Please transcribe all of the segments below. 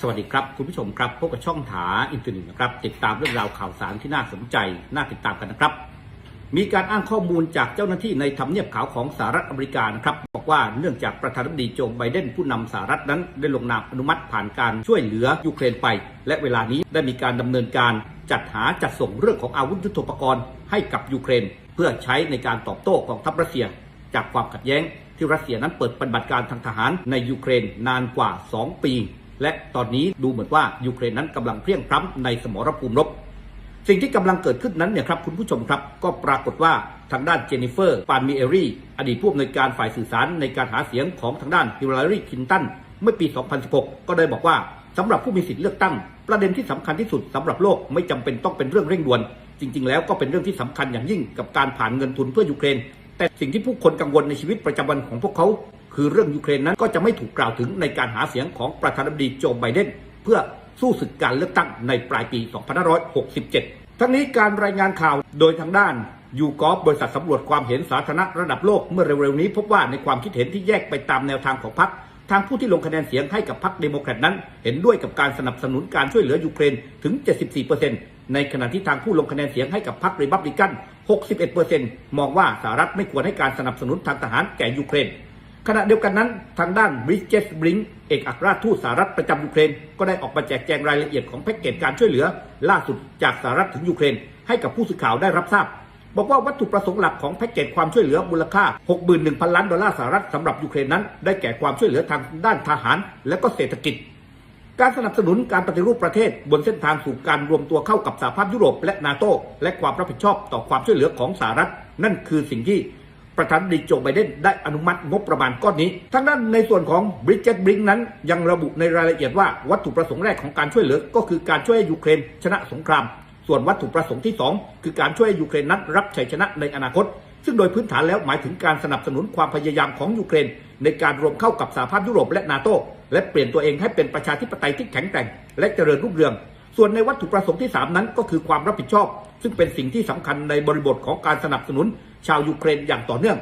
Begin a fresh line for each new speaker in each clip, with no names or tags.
สวัสดีครับ คุณผู้ชมครับพบกับช่องถาอินเทอร์เน็ตนะครับ ติดตามเรื่องราวข่าวสารที่น่าสนใจ น่าติดตามกันนะครับ มีการอ้างข้อมูลจากเจ้าหน้าที่ในทำเนียบขาวของสหรัฐอเมริกานะครับบอกว่าเนื่องจากประธานาธิบดีโจไบเดนผู้นำสหรัฐนั้น ได้ลงนามอนุมัติผ่านการช่วยเหลือยูเครนไป และเวลานี้ได้มีการดำเนินการจัดหาจัดส่งเรื่องของอาวุธยุทโธปกรณ์ให้กับยูเครน เพื่อใช้ในการตอบโต้กองทัพรัสเซีย จากความขัดแย้ง ที่รัสเซียนั้นเปิดปฏิบัติการทางทหารในยูเครนนานกว่า 2 ปี และตอนนี้ดูเหมือนว่ายูเครนนั้นกำลังเพลียงพล้ำในสมรภูมิรบ สิ่งที่กำลังเกิดขึ้นนั้นเนี่ยครับคุณผู้ชมครับ ก็ปรากฏว่าทางด้านเจนนิเฟอร์ปานมิเอรีอดีตผู้อำนวยการฝ่ายสื่อสารในการหาเสียงของทางด้านฮิลลารีคินตันเมื่อปี 2016 ก็ได้บอกว่าสำหรับผู้มีสิทธิเลือกตั้ง ประเด็นที่สำคัญที่สุดสำหรับโลกไม่จำเป็นต้องเป็นเรื่องเร่งด่วน จริง ๆ แล้วก็เป็นเรื่องที่สำคัญอย่างยิ่งกับการผ่านเงินทุนเพื่อยูเครน แต่สิ่งที่ผู้คนกังวลในชีวิตประจำวันของพวกเขา คือเรื่องยูเครนนั้นก็จะไม่ถูกกล่าวถึงในการหาเสียงของประธานาธิบดีโจไบเดนเพื่อสู้ศึกการเลือกตั้งในปลายปี 2567 ทั้งนี้การรายงานข่าวโดยทางด้านยูกอฟบริษัทสำรวจความเห็นสาธารณะระดับโลกเมื่อเร็วๆนี้พบว่าในความคิดเห็นที่แยกไปตามแนวทางของพรรค ทางผู้ที่ลงคะแนนเสียงให้กับพรรคเดโมแครตนั้น เห็นด้วยกับการสนับสนุนการช่วยเหลือยูเครนถึง 74%ในขณะที่ทางผู้ลงคะแนนเสียงให้กับพรรครีพับลิกัน 61%มองว่าสหรัฐไม่ควรให้การสนับสนุนทางทหารแก่ยูเครน ขณะเดียวกันนั้น ทางด้านบริเจสบริงเอกอัครราชทูตสหรัฐประจำยูเครน ก็ได้ออกมาแจกแจงรายละเอียดของแพ็กเกจการช่วยเหลือ ล่าสุดจากสหรัฐถึงยูเครน ให้กับผู้สื่อข่าวได้รับทราบ บอกว่าวัตถุประสงค์หลักของแพ็กเกจความช่วยเหลือมูลค่า 61,000 ล้านดอลลาร์สหรัฐสำหรับยูเครนนั้น ได้แก่ความช่วยเหลือทางด้านทหาร และก็เศรษฐกิจ การสนับสนุนการปฏิรูปประเทศบนเส้นทางสู่การรวมตัวเข้ากับสหภาพยุโรปและนาโตและความรับผิดชอบต่อความช่วยเหลือของสหรัฐ นั่นคือสิ่งที่ประธานาธิบดีโจไบเดนได้อนุมัติงบประมาณก้อนนี้ทางด้นในส่วนของบริจ e ตบริงนั้น ยังระบุในรายละเอียดว่าวัตถุประสงค์แรกของการช่วยเหลือ ก็คือการช่วยให้ยูเครนชนะสงคราม ส่วนวัตถุประสงค์ที่ 2 คือการช่วยยูเครนนั้นรับชัยชนะในอนาคต ซึ่งโดยพื้นฐานแล้วหมายถึงการสนับสนุนความพยายามของยูเครน ในการรวมเข้ากับสหภาพยุโรปและนาโตและเปลี่ยนตัวเองให้เป็นประชาธิปไตยที่แข็งแกร่ง และเจริญรุ่งเรือง ส่วนในวัตถุประสงค์ที่ 3 นั้นก็คือความรับผิดชอบ ซึ่งเป็นสิ่งที่สำคัญในบริบทของการสนับสนุน ชาวยูเครนอย่างต่อเนื่อง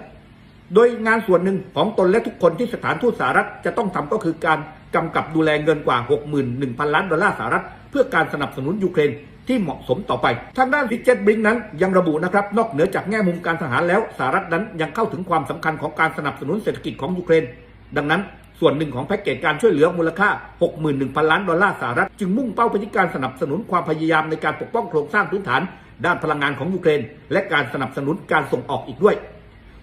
โดยงานส่วนหนึ่งของตนและทุกคนที่สถานทูตสหรัฐจะต้องทำก็คือการกำกับดูแลเงินกว่า 61,000 ล้านดอลลาร์สหรัฐ เพื่อการสนับสนุนยูเครน ที่เหมาะสมต่อไป ทางด้านริเจตบริงนั้นยังระบุนะครับนอกเหนือจากแง่มุมการทหารแล้วสหรัฐนั้นยังเข้าถึงความสำคัญของการสนับสนุนเศรษฐกิจของยูเครน ดังนั้นส่วนหนึ่งของแพ็กเกจการช่วยเหลือมูลค่า 61,000 ล้านดอลลาร์สหรัฐ จึงมุ่งเป้าไปที่การสนับสนุนความพยายามในการปกป้องโครงสร้างพื้นฐาน ด้านพลังงานของยูเครน และการสนับสนุนการส่งออกอีกด้วย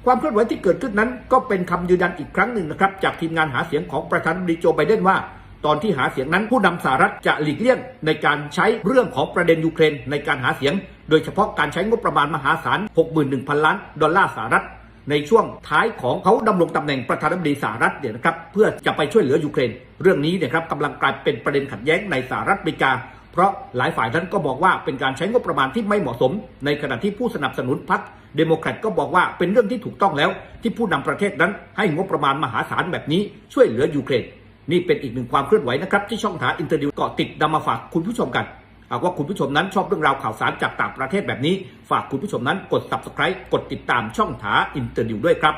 ความเคลื่อนไหวที่เกิดขึ้นนั้น ก็เป็นคำยืนยันอีกครั้งหนึ่งนะครับจากทีมงานหาเสียงของประธานาธิบดีโจไบเดนว่า ตอนที่หาเสียงนั้นผู้นำสหรัฐจะหลีกเลี่ยงในการใช้เรื่องของประเด็นยูเครนในการหาเสียง โดยเฉพาะการใช้งบประมาณมหาศาล 61,000 ล้านดอลลาร์สหรัฐในช่วงท้ายของเขาดำรงตำแหน่งประธานาธิบดีสหรัฐเนี่ยนะครับเพื่อจะไปช่วยเหลือยูเครน เรื่องนี้เนี่ยครับกำลังกลายเป็นประเด็นขัดแย้งในสหรัฐอเมริกา เพราะหลายฝ่ายนั้นก็บอกว่าเป็นการใช้งบประมาณที่ไม่เหมาะสม ในขณะที่ผู้สนับสนุนพรรคเดโมแครตก็บอกว่าเป็นเรื่องที่ถูกต้องแล้ว ที่ผู้นำประเทศนั้นให้งบประมาณมหาศาลแบบนี้ช่วยเหลือยูเครน นี่เป็นอีกหนึ่งความเคลื่อนไหวนะครับที่ช่องถาอินเตอร์ดิวเกาะติดนำมาฝากคุณผู้ชมกันหากว่าคุณผู้ชมนั้นชอบเรื่องราวข่าวสารจากต่างประเทศแบบนี้ ฝากคุณผู้ชมนั้นกด subscribe กดติดตามช่องถาอินเตอร์ดิวด้วยครับ